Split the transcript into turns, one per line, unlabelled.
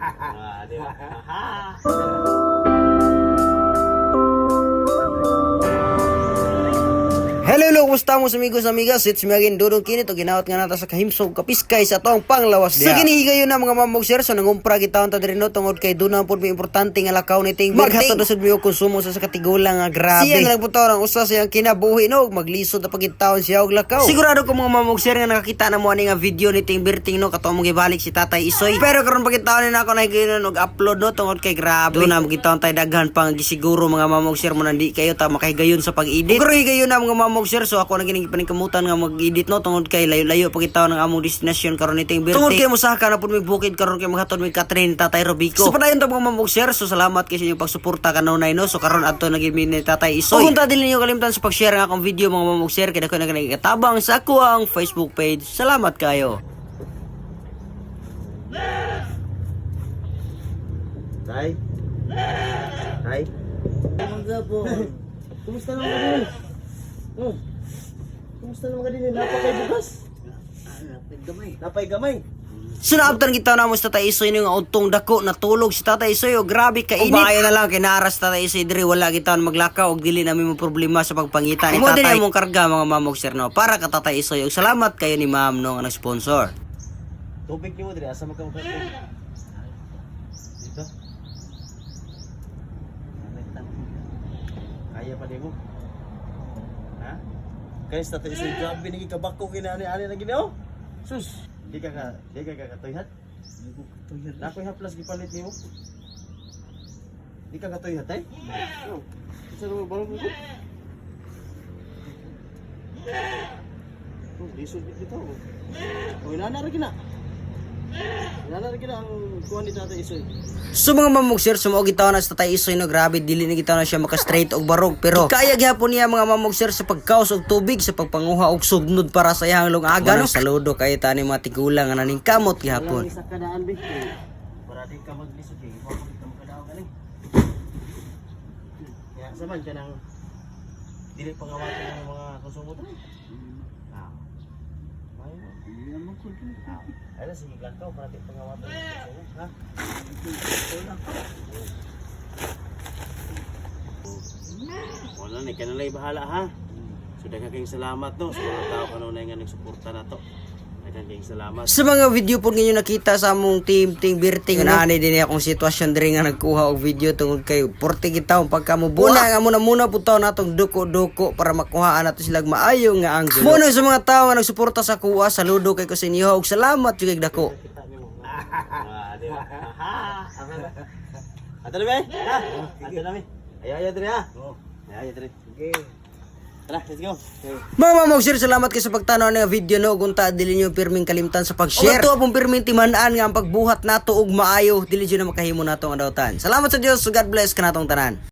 Ah, di ba?
Hello, hello, kumusta mo amigos, amigas? It's me again, Dudong Kinit, o ginawat nga nata sa kahimsog kapiskay sa tong panglawas diha. Sa kinihigayon na mga mamog sir, so nangumpra kita ang tadrino tungod kay doon po may importante nga lakaw ni ting sad mi og konsumo sa sa katigulang nga grabe. Siya na nagpunta ng usa siyang kinabuhi no, maglisod na pagitawon siya og lakaw. Sigurado ko mga mamog sir nga nakakita na mo ani nga video ni ting Berting no, kato mo gibalik si Tatay Isoy. Pero karon pagitawon na ako na higayon og upload no tungod kay grabe. Doon na magitawon tay daghan pang gisiguro mga mamog sir mo nandi kayo ta makahigayon sa pag-edit. Pero higayon na mga mamog sir, so ako na gining paningkamutan nga mag-edit no tungod kay layo-layo pagitaw ng among destination karon iting birthday. Tungod kay musaka na pud mig bukid karon kay maghatod mig Catherine Tatay Robico. So padayon to mga mamog sir, so salamat kay sa inyong pagsuporta kanunay no. So karon adto nagimi ni Tatay Isoy. Kung ta dili niyo kalimtan sa pag-share nga akong video mga mamog sir kay dako na kanang katabang sa ako ang Facebook page. Salamat kayo.
Tay? Tay?
Mga po. Kumusta naman ka Oh. Kumusta naman ka din? Napakay bugas. Napay gamay. Napay gamay.
Sunabtan kita na mo sa Tatay Isoy nga utong dako natulog si Tatay Isoy o grabe ka init. Ubayo na lang kinaras Tatay Isoy diri wala kita maglakaw og dili namin mo problema sa pagpangita ni Tatay.
din
mong karga mga mamog sir no para ka Tatay Isoy og salamat kayo ni Ma'am no nga nag-sponsor.
Tubig niyo mo diri asa magkamukha ko. Dito. Kaya pa din mo. Ha? Kaya sa tayo sa grabe nigi kabako kinani-ani na ginoo. Sus, di ka ka, di ka ka katuyhat. Na ko haplas gipalit nimo. Di ka katuyhat ay? Oh. Sa mo baro mo. Oh, lisod dito. Oh, ina na ra gina. Ina na ang kuha ni Tata Isoy.
So mga mamog sir, sumuog gitaw na sa Tatay Isoy no grabe dili na gitaw na siya maka-straight og barog pero kaya gyapon niya mga mamog sir sa pagkaos og tubig sa pagpanguha og sugnod para sa iyang lungaga no. Saludo kay tani mga tigulang nga naning kamot gihapon.
Isa ka daan bi. Para di ka maglisod kay imo ka makadaog galing. Kaya saman ka nang dili pangawatan ng mga konsumo. Ah. Ay,
Hindi naman ko din.
Ay, na, sige lang ka para di pangawatan ha? Wala na, kanalay bahala ha. So daghang kayong salamat no sa mga tao kanunay nga nagsuporta na to. Salamat.
Sa mga video po ninyo nakita sa among team Ting Birting na ani din akong sitwasyon diri nga nagkuha og video tungod kay 40 gitaw pagka mo buna nga muna muna putaw natong duko-duko para makuhaan nato sila maayo nga angulo. Muna sa mga tawo nga nagsuporta sa kuha saludo kay ko sa inyo og salamat jud kay dako.
Ba? Ato na ba? Ha? Ato na mi. Ayaw, ayaw diri ha. Ayaw, ayaw diri.
Okay.
Tara, let's go.
Mga mamog sir, salamat kay sa pagtanaw ng video no kung ta dili niyo pirming kalimtan sa pag-share. O pong pirming timan-an nga ang pagbuhat nato og maayo dili jud na makahimo nato ang adawtan. Salamat sa Dios, God bless kanatong tanan.